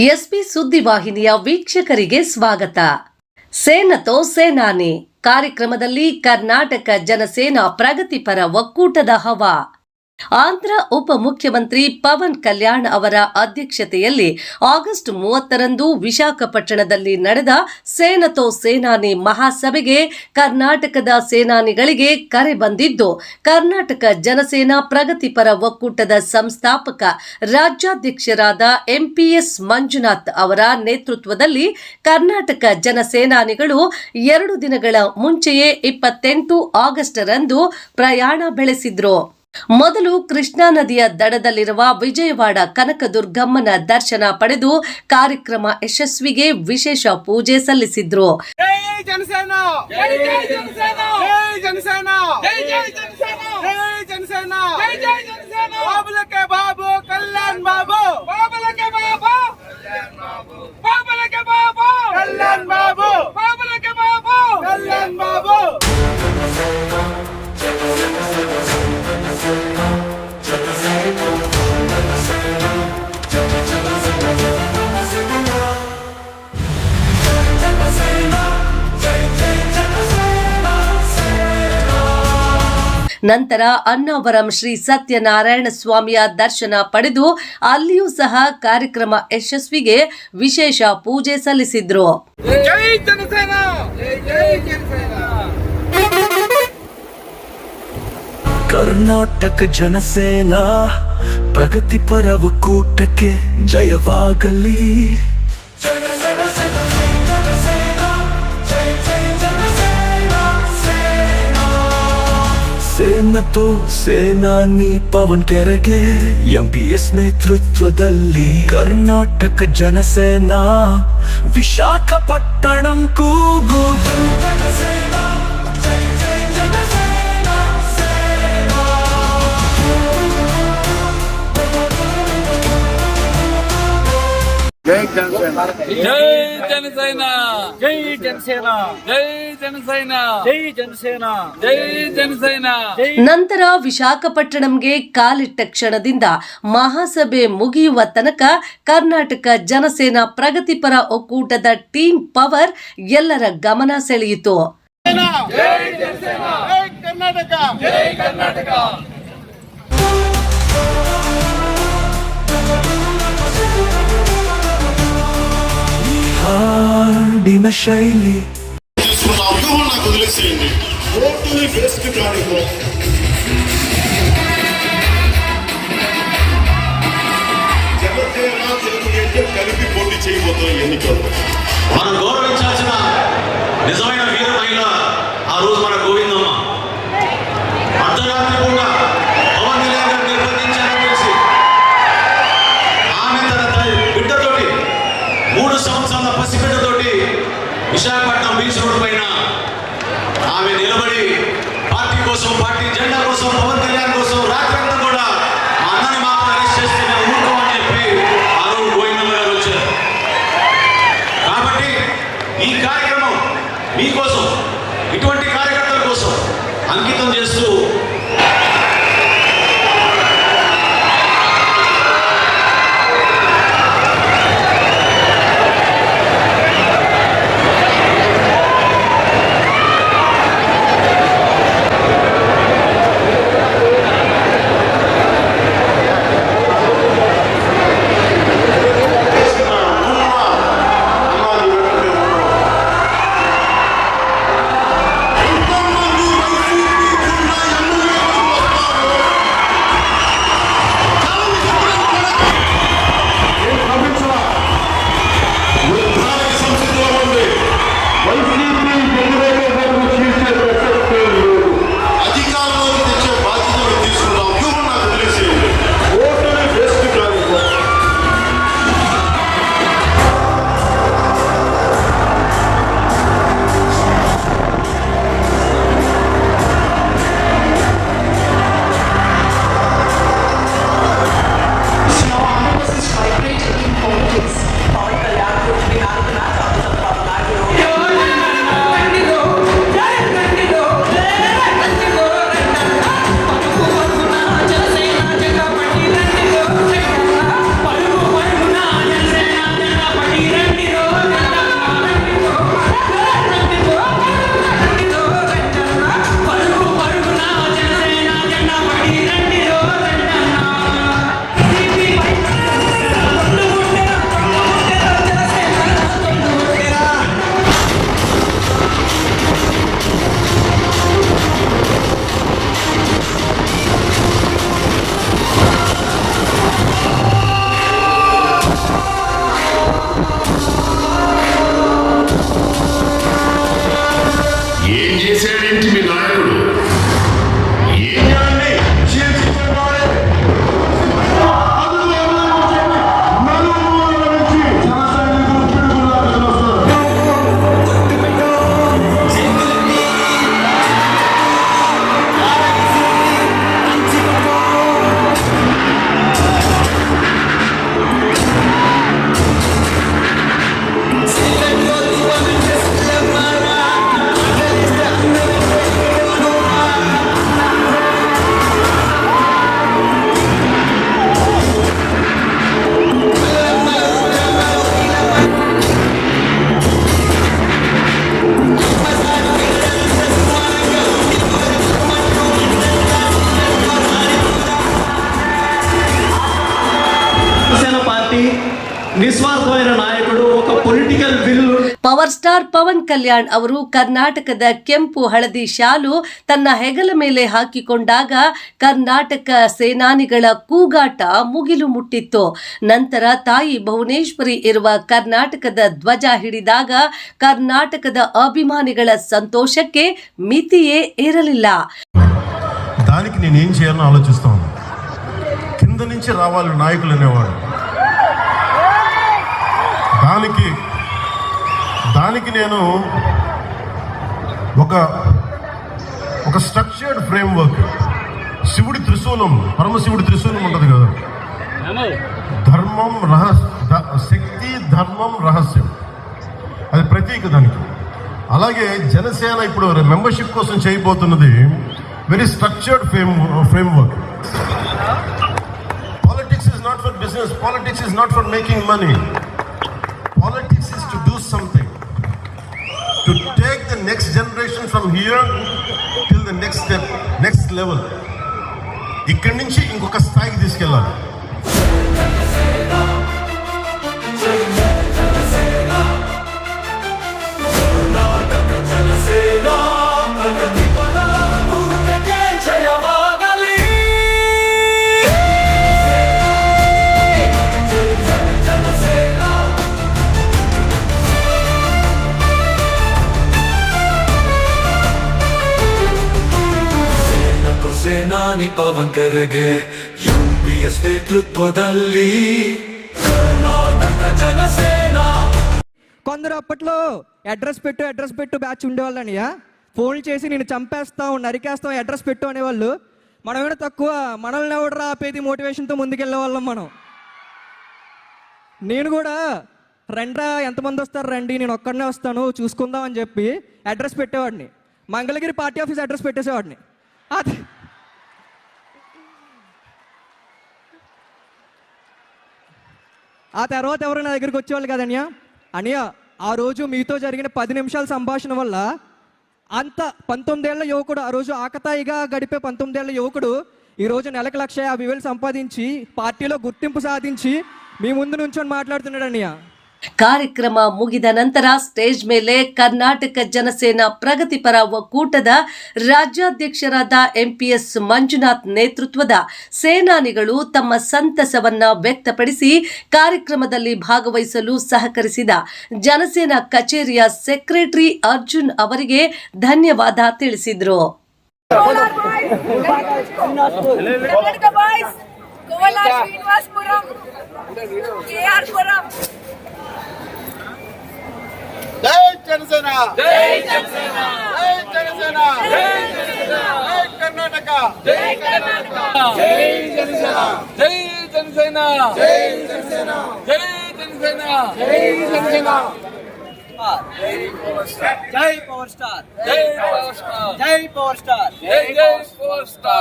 SP ಸುದ್ದಿವಾಹಿನಿಯ ವೀಕ್ಷಕರಿಗೆ ಸ್ವಾಗತ. ಸೇನತೋ ಸೇನಾನಿ. ಕಾರ್ಯಕ್ರಮದಲ್ಲಿ ಕರ್ನಾಟಕ ಜನಸೇನಾ ಪ್ರಗತಿಪರ ಒಕ್ಕೂಟದ ಹವಾ. ಆಂಧ್ರ ಉಪಮುಖ್ಯಮಂತ್ರಿ ಪವನ್ ಕಲ್ಯಾಣ್ ಅವರ ಅಧ್ಯಕ್ಷತೆಯಲ್ಲಿ ಆಗಸ್ಟ್ ಮೂವತ್ತರಂದು ವಿಶಾಖಪಟ್ಟಣದಲ್ಲಿ ನಡೆದ ಸೇನತೋ ಸೇನಾನಿ ಮಹಾಸಭೆಗೆ ಕರ್ನಾಟಕದ ಸೇನಾನಿಗಳಿಗೆ ಕರೆ ಬಂದಿದ್ದು, ಕರ್ನಾಟಕ ಜನಸೇನಾ ಪ್ರಗತಿಪರ ಒಕ್ಕೂಟದ ಸಂಸ್ಥಾಪಕ ರಾಜ್ಯಾಧ್ಯಕ್ಷರಾದ ಎಂಪಿಎಸ್ ಮಂಜುನಾಥ್ ಅವರ ನೇತೃತ್ವದಲ್ಲಿ ಕರ್ನಾಟಕ ಜನಸೇನಾನಿಗಳು ಎರಡು ದಿನಗಳ ಮುಂಚೆಯೇ ಇಪ್ಪತ್ತೆಂಟು ಆಗಸ್ಟ್ ರಂದು ಪ್ರಯಾಣ ಬೆಳೆಸಿದ್ರು. ಮೊದಲು ಕೃಷ್ಣಾ ನದಿಯ ದಡದಲ್ಲಿರುವ ವಿಜಯವಾಡ ಕನಕದುರ್ಗಮ್ಮನ ದರ್ಶನ ಪಡೆದು ಕಾರ್ಯಕ್ರಮ ಯಶಸ್ವಿಗೆ ವಿಶೇಷ ಪೂಜೆ ಸಲ್ಲಿಸಿದ್ರು. ನಂತರ ಅನ್ನವರಂ ಶ್ರೀ ಸತ್ಯನಾರಾಯಣ ಸ್ವಾಮಿಯ ದರ್ಶನ ಪಡೆದು ಅಲ್ಲಿಯೂ ಸಹ ಕಾರ್ಯಕ್ರಮ ಯಶಸ್ವಿಗೆ ವಿಶೇಷ ಪೂಜೆ ಸಲ್ಲಿಸಿದ್ರು. ಕರ್ನಾಟಕ ಜನಸೇನಾ ಪ್ರಗತಿಪರ ಕೂಟಕ್ಕೆ ಜಯವಾಗಲಿ. ಸೇನತು ಸೇನಾನಿ ಪವನ್ ಕೆರೆಗೆ ಎಂಪಿಎಸ್ ನೇತೃತ್ವದಲ್ಲಿ ಕರ್ನಾಟಕ ಜನಸೇನಾ ವಿಶಾಖಪಟ್ಟಣಂ ಕೂಗುದು జై జనసేన జై జనసేన జై జనసేన జై జనసేన జై జనసేన జై జనసేన ನಂತರ ವಿಶಾಖಪಟ್ಟಣಂಗೆ ಕಾಲಿಟ್ಟ ಕ್ಷಣದಿಂದ ಮಹಾಸಭೆ ಮುಗಿಯುವ ತನಕ ಕರ್ನಾಟಕ ಜನಸೇನಾ ಪ್ರಗತಿಪರ ಒಕ್ಕೂಟದ ಟೀಮ್ ಪವರ್ ಎಲ್ಲರ ಗಮನ ಸೆಳೆಯಿತು జై పాడిన శైలి తీసుకున్న కలిపి పోటీ చేయబోతున్న ఎన్నికలు. ఆమె నిలబడి పార్టీ కోసం పార్టీ జెండా కోసం పవన్ కళ్యాణ్ కోసం రాజ్యాంగం నిస్వార్థమైన నాయకుడు ఒక political will power star Pawan Kalyan ಅವರು ಕರ್ನಾಟಕದ ಕೆಂಪು ಹಳದಿ ಶಾಲು ತನ್ನ ಹೆಗಲ ಮೇಲೆ ಹಾಕಿಕೊಂಡಾಗ ಕರ್ನಾಟಕ ಸೇನಾನಿಗಳ ಕೂಗಾಟ ಮುಗಿಲು ಮುಟ್ಟಿತ್ತು ನಂತರ ತಾಯಿ ಭುವನೇಶ್ವರಿ ಇರುವ ಕರ್ನಾಟಕದ ಧ್ವಜ ಹಿಡಿದಾಗ ಕರ್ನಾಟಕದ ಅಭಿಮಾನಿಗಳ ಸಂತೋಷಕ್ಕೆ ಮಿತಿಯೇ ಇರಲಿಲ್ಲ దానికి నేను ఏం చేయాలని ఆలోచిస్తా ఉన్నాను కింద నుంచి రావాలి నాయకులు అనేవాడు దానికి దానికి నేను ఒక ఒక స్ట్రక్చర్డ్ ఫ్రేమ్వర్క్ శివుడి త్రిశూలం పరమశివుడి త్రిశూలం ఉంటుంది కదా. ధర్మం రహస్ శక్తి ధర్మం రహస్యం. అది ప్రతీక దానికి. అలాగే జనసేన ఇప్పుడు మెంబర్షిప్ కోసం చేయబోతున్నది very structured frame framework politics is not for business politics is not for making money take the next generation from here till the next step next level ఇక్కడి నుంచి ఇంకొక స్థాయికి తీసుకెళ్ళాలి ಸೇನಕು ಸೇನಾನಿ ಪವನ್ ಕರೆಗೆ ಯುಪಿಎಸ್ ನೇತೃತ್ವದಲ್ಲಿ ಕರ್ನಾಟಕ ಜನಸೇನಾ కొందరు అప్పట్లో అడ్రస్ పెట్టు అడ్రస్ పెట్టు బ్యాచ్ ఉండేవాళ్ళనియా ఫోన్ చేసి నేను చంపేస్తాం నరికేస్తాం అడ్రస్ పెట్టు అనేవాళ్ళు మనం ఏమైనా తక్కువ మనల్ని ఎవడరా ఆపేది మోటివేషన్తో ముందుకెళ్ళే వాళ్ళం మనం నేను కూడా రండ్రా ఎంతమంది వస్తారు రండి నేను ఒక్కడనే వస్తాను చూసుకుందాం అని చెప్పి అడ్రస్ పెట్టేవాడిని మంగళగిరి పార్టీ ఆఫీస్ అడ్రస్ పెట్టేసేవాడిని అది ఆ తర్వాత ఎవరు నా దగ్గరికి వచ్చేవాళ్ళు కదన్యా అనియా? ఆ రోజు మీతో జరిగిన పది నిమిషాల సంభాషణ వల్ల అంత పంతొమ్మిదేళ్ళ యువకుడు ఆ రోజు ఆకతాయిగా గడిపే పంతొమ్మిదేళ్ళ యువకుడు ఈరోజు నెలకు లక్ష యాభై వేలు సంపాదించి పార్టీలో గుర్తింపు సాధించి మీ ముందు నుంచొని మాట్లాడుతున్నాడు అన్నయ్య ಕಾರ್ಯಕ್ರಮ ಮುಗಿದ ನಂತರ ಸ್ಟೇಜ್ ಮೇಲೆ ಕರ್ನಾಟಕ ಜನಸೇನಾ ಪ್ರಗತಿಪರ ಒಕ್ಕೂಟದ ರಾಜ್ಯಾಧ್ಯಕ್ಷರಾದ ಎಂಪಿಎಸ್ ಮಂಜುನಾಥ್ ನೇತೃತ್ವದ ಸೇನಾನಿಗಳು ತಮ್ಮ ಸಂತಸವನ್ನ ವ್ಯಕ್ತಪಡಿಸಿ ಕಾರ್ಯಕ್ರಮದಲ್ಲಿ ಭಾಗವಹಿಸಲು ಸಹಕರಿಸಿದ ಜನಸೇನಾ ಕಚೇರಿಯ ಸೆಕ್ರೆಟರಿ ಅರ್ಜುನ್ ಅವರಿಗೆ ಧನ್ಯವಾದ ತಿಳಿಸಿದರು. జనసేన! జై జనసేన! జై జనసేన! జై కర్ణాటక! జై కర్ణాటక! జై జనసేన! జై జనసేన! జై జనసేన! జై జనసేన! జై జనసేన! జై పవర్ స్టార్. జై పవర్ స్టార్. జై పవర్ స్టార్. జై జై పవర్ స్టార్.